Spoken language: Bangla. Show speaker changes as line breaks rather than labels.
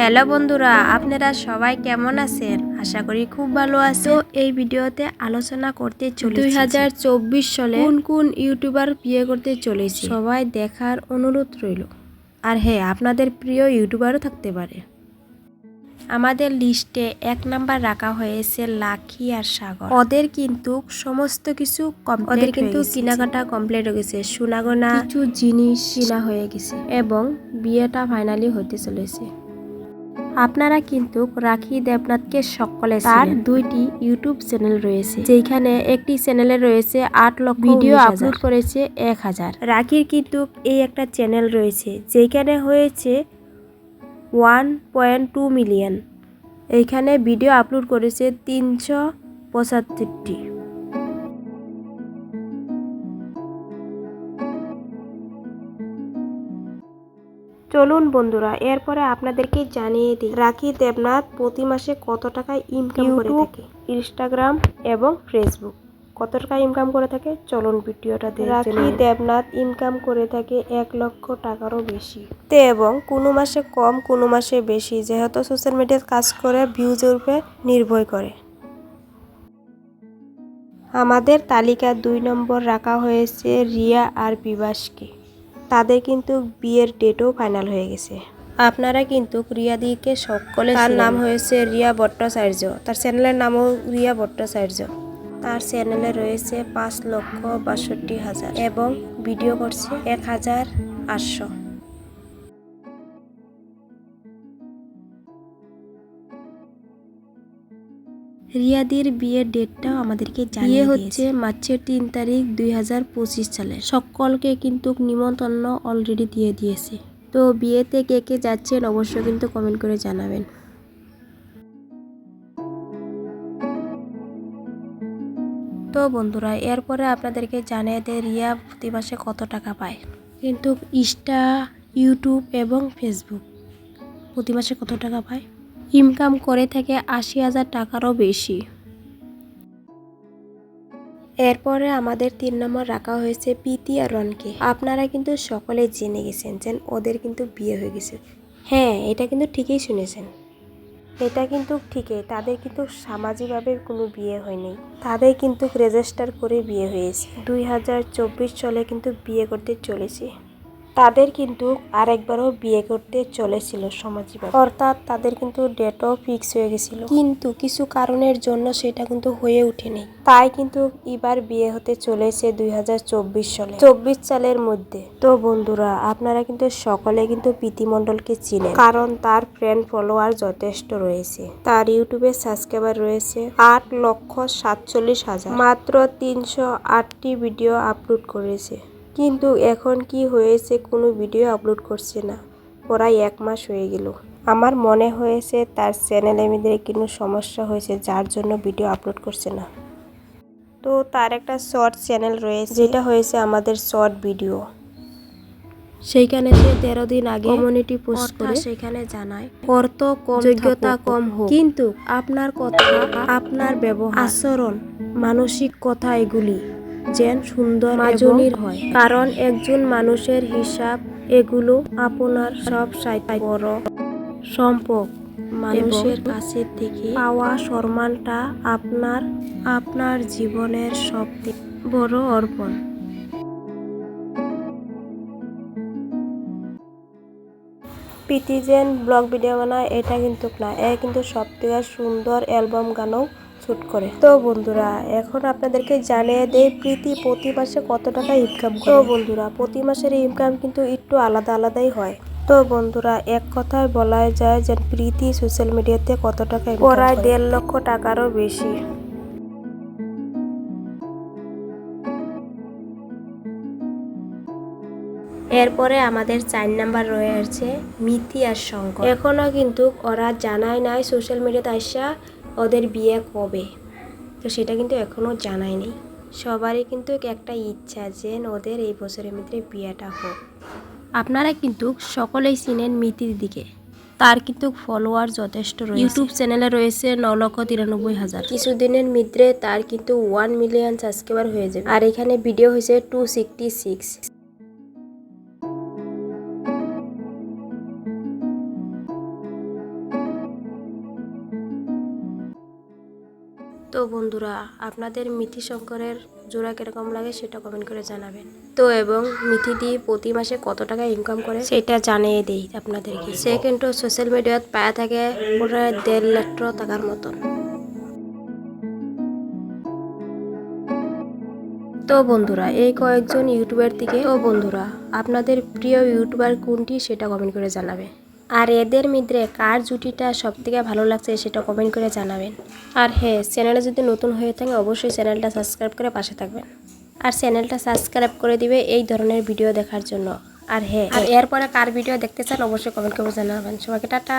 হ্যালো বন্ধুরা আপনারা সবাই কেমন আছেন? আশা করি খুব ভালো আছো এই ভিডিওতে আলোচনা করতে চলে দুই হাজার চব্বিশ সালে কোন কোন ইউটিউবার বিয়ে করতে চলেছে? সবাই দেখার অনুরোধ রইল। আর হ্যাঁ আপনাদের প্রিয় ইউটিউবারও থাকতে পারে। আমাদের লিস্টে এক নাম্বার রাখা হয়েছে লাখি আর সাগর। ওদের কিন্তু সমস্ত কিছু ওদের কিন্তু। কেনাকাটা কমপ্লিট হয়ে গেছে। সোনাগোনা কিছু জিনিস কিনা হয়ে গেছে। এবং বিয়েটা ফাইনালি হতে চলেছে। আপনারা কিন্তু রাখি দেবনাথকে সকলে তার দুইটি ইউটিউব চ্যানেল রয়েছে। যেখানে একটি চ্যানেলে রয়েছে আট লক্ষ ভিডিও আপলোড করেছে এক হাজার। রাখির কিন্তু এই একটা চ্যানেল রয়েছে যেখানে হয়েছে ওয়ান পয়েন্ট টু মিলিয়ন। এইখানে ভিডিও আপলোড করেছে তিনশো পঁচাত্তরটি। চলুন বন্ধুরা এরপরে আপনাদেরকে জানিয়ে দিই রাখি দেবনাথ প্রতি মাসে কত টাকা ইনকাম করে থাকে? ইনস্টাগ্রাম এবং ফেসবুক কত টাকা ইনকাম করে থাকে? চলুন ভিডিওটা দেখে রাখি দেবনাথ ইনকাম করে থাকে এক লক্ষ টাকারও বেশি। তে এবং কোনো মাসে কম কোনো মাসে বেশি যেহেতু সোশ্যাল মিডিয়ায় কাজ করে ভিউজের উপরে নির্ভর করে। আমাদের তালিকা দুই নম্বর রাখা হয়েছে রিয়া আর বিবাসকে। তাদের কিন্তু বিয়ের ডেটও ফাইনাল হয়ে গেছে। আপনারা কিন্তু রিয়াদিকে সকলে তার নাম হয়েছে রিয়া ভট্টাচার্য। তার চ্যানেলের নামও রিয়া ভট্টাচার্য। তার চ্যানেলে রয়েছে পাঁচ লক্ষ বাষট্টি হাজার এবং ভিডিও করছে এক হাজার আটশো। রিয়াদির বিয়ের ডেটটাও আমাদেরকে জানিয়ে হচ্ছে মার্চের তিন তারিখ দুই হাজার পঁচিশ সালে। সকলকে কিন্তু নিমন্ত্রণ অলরেডি দিয়ে দিয়েছে। তো বিয়েতে কে কে যাচ্ছেন অবশ্যই কিন্তু কমেন্ট করে জানাবেন। তো বন্ধুরা এরপরে আপনাদেরকে জানিয়ে দেয় রিয়া প্রতি মাসে কত টাকা পায়। কিন্তু ইনস্টা ইউটিউব এবং ফেসবুক প্রতি মাসে কত টাকা পায়? ইনকাম করে থাকে আশি হাজার টাকারও বেশি। এরপরে আমাদের তিন নম্বর রাখা হয়েছে প্রীতি আর রনকে। আপনারা কিন্তু সকলে জেনে গেছেন যে ওদের কিন্তু বিয়ে হয়ে গেছে। হ্যাঁ এটা কিন্তু ঠিকই শুনেছেন। এটা কিন্তু ঠিকই, তাদের কিন্তু সামাজিকভাবে কোনো বিয়ে হয়নি তাদের কিন্তু রেজিস্টার করে বিয়ে হয়েছে। দুই হাজার চব্বিশ সালে কিন্তু বিয়ে করতে চলেছে। তাদের কিন্তু আরেকবারও বিয়ে করতে চলেছিল সমাজীভাবে অর্থাৎ তাদের কিন্তু ডেটও ফিক্স হয়ে গেছিল। কিন্তু কিছু কারণের জন্য সেটা কিন্তু হয়ে ওঠেনি। তাই কিন্তু এবার বিয়ে হতে চলেছে দুই সালে। চব্বিশ সালের মধ্যে। তো বন্ধুরা, আপনারা কিন্তু সকলে কিন্তু প্রীতিমণ্ডলকে চিনেন। কারণ তার ফ্রেন্ড ফলোয়ার যথেষ্ট রয়েছে। তার ইউটিউবে সাবস্ক্রাইবার রয়েছে আট লক্ষ সাতচল্লিশ হাজার। মাত্র তিনশো আটটি ভিডিও আপলোড করেছে। কিন্তু এখন কি হয়েছে কোনো ভিডিও আপলোড করছে না। প্রায় এক মাস হয়ে গেল। আমার মনে হয়েছে তার চ্যানেলে মেয়েদের কোনো সমস্যা হয়েছে যার জন্য ভিডিও আপলোড করছে না। তো তার একটা শর্ট চ্যানেল রয়েছে যেটা হয়েছে আমাদের শর্ট ভিডিও। সেইখানে সে তেরো দিন আগে কমিউনিটি পোস্ট করে। সেখানে জানায় অর্থ কম যোগ্যতা কম হোক। কিন্তু আপনার কথা আপনার ব্যবহার আচরণ মানসিক কথা এগুলি। যেন সুন্দর মাজনির হয়। কারণ একজন মানুষের হিসাব এগুলো আপনার সব সাইতে বড় সম্পদ। মানুষের কাছে থেকে পাওয়া সম্মানটা আপনার আপনার জীবনের সবথেকে বড় অর্পণ। প্রীতিজেন ব্লগ ভিডিও বানায় এটা কিন্তু না এ কিন্তু সব থেকে সুন্দর অ্যালবাম গানও। শুট করে। তো বন্ধুরা এখন আপনাদেরকে জানিয়ে দেয় প্রীতি প্রতি মাসে কত টাকা ইনকাম করে। তো বন্ধুরা প্রতি মাসের ইনকাম কিন্তু একটু আলাদা আলাদাই হয়। তো বন্ধুরা এক কথায় বলা যায় যে প্রীতি সোশ্যাল মিডিয়াতে কত টাকা প্রায় দেড় লক্ষ টাকারও বেশি। এরপরে আমাদের চার নাম্বার রয়েছে মিথি আর শঙ্কর। এখনও কিন্তু ওরা জানায় নাই সোশ্যাল মিডিয়াতে আসা ওদের বিয়ে কবে? তো সেটা কিন্তু এখনও জানায় নেই। সবারই কিন্তু একটা ইচ্ছা যে ওদের এই বছরের মধ্যে বিয়েটা হোক। আপনারা কিন্তু সকলেই চিনেন মিতির দিকে। তার কিন্তু ফলোয়ার যথেষ্ট রয়েছে। ইউটিউব চ্যানেলে রয়েছে ন লক্ষ তিরানব্বই হাজার। কিছুদিনের মধ্যে তার কিন্তু ওয়ান মিলিয়ন সাবস্ক্রাইবার হয়ে যাবে। আর এখানে ভিডিও হয়েছে টু সিক্সটি সিক্স তো বন্ধুরা আপনাদের মিথি শঙ্করের জোড়া কীরকম লাগে সেটা কমেন্ট করে জানাবেন। তো এবং মিথি দি প্রতি মাসে কত টাকা ইনকাম করে সেটা জানিয়ে দেই আপনাদেরকে। সে কিন্তু সোশ্যাল মিডিয়াত পায়া থাকে প্রায় দেড় লাখ টাকার মতন। তো বন্ধুরা এই কয়েকজন ইউটিউবার থেকে তো বন্ধুরা আপনাদের প্রিয় ইউটিউবার কোনটি সেটা কমেন্ট করে জানাবে। আর এদের মধ্যে কার জুটিটা সব থেকে ভালো লাগছে সেটা কমেন্ট করে জানাবেন। আর হ্যাঁ চ্যানেলে যদি নতুন হয়ে থাকে অবশ্যই চ্যানেলটা সাবস্ক্রাইব করে পাশে থাকবেন। আর চ্যানেলটা সাবস্ক্রাইব করে দিবে এই ধরনের ভিডিও দেখার জন্য। আর হ্যাঁ আর এরপরে কার ভিডিও দেখতে চান অবশ্যই কমেন্ট করে জানাবেন। সবাইকে টাটা।